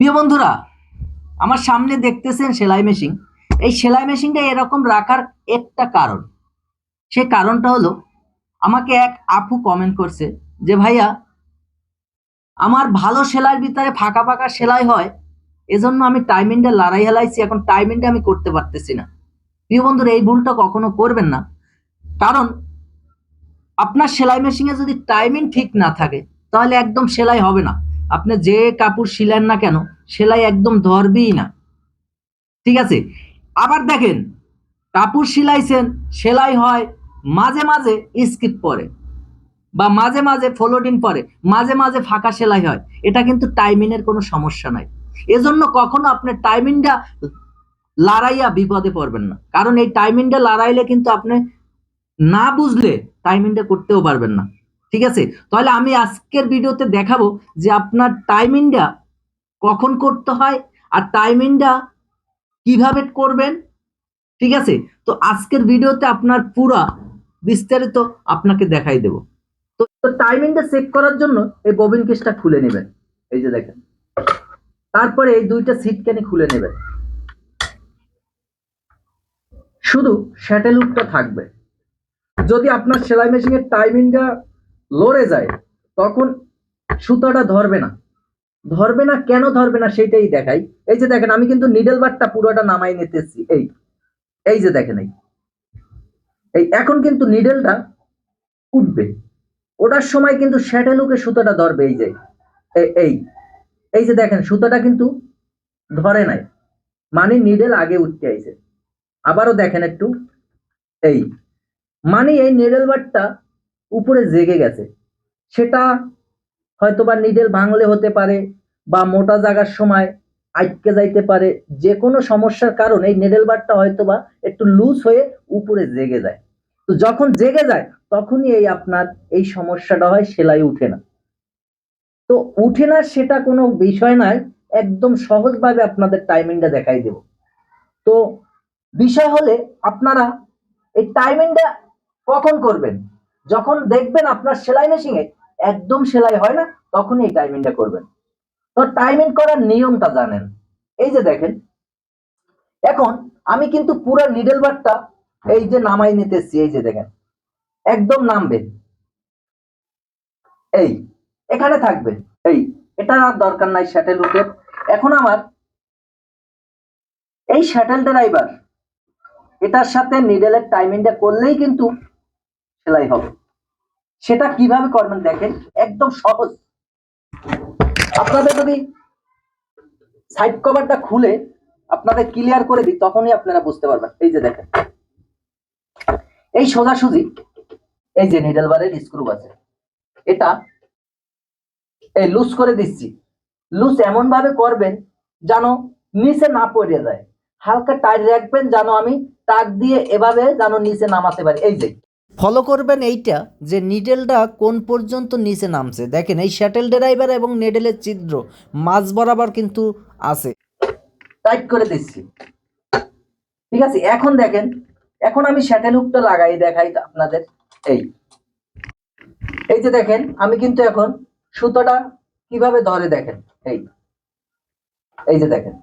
প্রিয় বন্ধুরা, আমার সামনে দেখতেছেন সেলাই মেশিন এই সেলাই মেশিনটা এরকম রাখার একটা কারণ। সে কারণটা হলো, আমাকে এক আপু কমেন্ট করছে যে, ভাইয়া, আমার ভালো সেলাইয়ের ভিতরে ফাঁকা ফাঁকা সেলাই হয়, এজন্য আমি টাইমিংটা লড়াই হেলাইছি, এখন টাইমিংটা আমি করতে পারতেছি না। প্রিয় বন্ধুরা, এই ভুলটা কখনো করবেন না। কারণ, আপনার সেলাই মেশিনে যদি টাইমিং ঠিক না থাকে, তাহলে একদম সেলাই হবে না। আপনি যে কাপড় সিলেন না কেন, সেলাই একদম ধরবেই না। ঠিক আছে? আবার দেখেন, কাপড় সিলাইছেন, সেলাই হয়, মাঝে মাঝে স্কিপ পরে বা মাঝে মাঝে ফলোডিন পরে, মাঝে মাঝে ফাঁকা সেলাই হয়। এটা কিন্তু টাইমিংয়ের কোনো সমস্যা নাই। এজন্য কখনো আপনি টাইমিংটা লড়াইয়া বিপদে পড়বেন না। কারণ এই টাইমিংটা লড়াইলে কিন্তু আপনি না বুঝলে টাইমিংটা করতেও পারবেন না। ঠিক আছে? তাহলে আমি আজকের ভিডিওতে দেখাবো যে আপনার টাইমিংটা কখন করতে হয় আর টাইমিংটা কীভাবে করবেন, ঠিক আছে? তো আজকের ভিডিওতে আপনার পুরা বিস্তারিত আপনাকে দেখাই দেব। তো টাইমিংটা চেক করার জন্য এই ববিন কেসটা খুলে নেবেন। এই যে দেখেন। তারপরে এই দুইটা সিটকানি খুলে নেবেন। শুধু শ্যাটেল উটটা থাকবে। যদি আপনার সেলাই মেশিনের টাইমিংটা লড়ে যায়, তখন সুতাটা ধরবে না। ধরবে না, কেন ধরবে না সেটাই দেখাই। এই যে দেখেন, আমি কিন্তু নিডেল বারটা পুরোটা নামাই নিতেছি, এই এই যে দেখেন, এই এই, এখন কিন্তু নিডেলটা উঠবে। ওটার সময় কিন্তু শ্যাটেলুকে সুতাটা ধরবে, এই যে এই এই যে দেখেন, সুতাটা কিন্তু ধরে নাই। মানে নিডেল আগে উঠতে আইছে। আবারও দেখেন একটু, এই মানে এই নিডেল বারটা উপরে জেগে গেছে। সেটা হয়তো বা নিডেল ভাঙলে হতে পারে বা মোটা জাগার সময় আটকে যাইতে পারে। যে কোনো সমস্যার কারণে এই নেডেল বারটা হয়তো বা একটু লুজ হয়ে উপরে জেগে যায়। তো যখন জেগে যায়, তখনই এই আপনার এই সমস্যাটা হয়, সেলাই উঠে না। তো উঠে না সেটা কোনো বিষয় নয়, একদম সহজভাবে আপনাদের টাইমিংটা দেখাই দেব। তো বিষয় হলে আপনারা এই টাইমিংটা কখন করবেন? যখন দেখবেন আপনার সেলাই মেশিনে একদম সেলাই হয় না, তখনই এই টাইমিংটা করবেন। তো টাইমিং করার নিয়মটা জানেন। এই যে দেখেন, এখন আমি কিন্তু পুরো নিডল বারটা এই যে নামাই নিতেছি, এই যে দেখেন, একদম নামবে। এই, এখানে থাকবে। এই, এটা আর দরকার নাই শ্যাটেল উঠে। এখন আমার এই শ্যাটেল ড্রাইভার এটার সাথে নিডেলের টাইমিংটা করলেই কিন্তু সেলাই হবে। সেটা কীভাবে করবেন দেখেন? একদম সহজ। আপনাদের যদি সাইড কভারটা খুলে আপনাদের ক্লিয়ার করে দিই, তখনই আপনারা বুঝতে পারবেন। এই যে দেখেন। এই সোজাসুজি, এই যে নিডল বারের স্ক্রু আছে, এটা এই লুজ করে দিচ্ছি। লুজ এমন ভাবে করবেন যেন নিচে না পড়ে যায়। হালকা টাইট রাখবেন যেন আমি টাক দিয়ে এভাবে যেন নিচে নামাতে পারি। এই যে ফলো করবেন এইটা যে নিডেলটা কোন পর্যন্ত নিচে নামছে। দেখেন এই শ্যাটেল ড্রাইভার এবং নেডেলের ছিদ্র মাঝ বরাবর কিন্তু আছে। টাইট করে দিচ্ছি। ঠিক আছে, এখন দেখেন, এখন আমি শ্যাটেল হুকটা লাগাই, দেখাই আপনাদের এই। এই যে দেখেন, আমি কিন্তু এখন সুতোটা কীভাবে ধরে দেখেন, এই। এই যে দেখেন,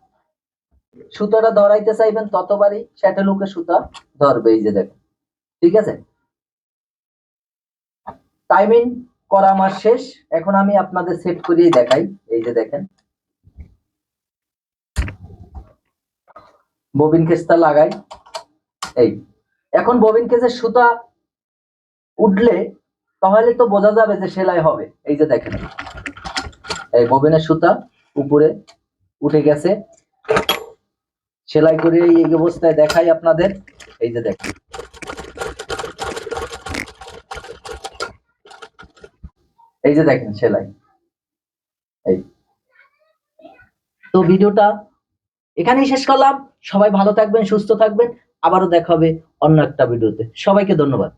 সুতোটা ধরাইতে চাইবেন ততবারই শ্যাটেল হুকে সুতা ধরবে, এই যে দেখেন। ঠিক আছে? টাইমিং করা আমার শেষ। এখন আমি আপনাদের সেট করিয়ে দেখাই। এই যে দেখেন। ববিন কেসটা লাগাই। এই। এখন ববিন কেসের সুতা উঠলে তাহলে তো বোঝা যাবে যে সেলাই হবে। এই যে দেখেন। এই ববিনের সুতা উপরে উঠে গেছে। সেলাই করে এই অবস্থায় দেখাই আপনাদের। এই যে দেখেন। এই যে দেখেন সেলাই। এই। তো ভিডিওটা এখানেই শেষ করলাম। সবাই ভালো থাকবেন, সুস্থ থাকবেন। আবারও দেখা হবে অন্য একটা ভিডিওতে। সবাইকে ধন্যবাদ।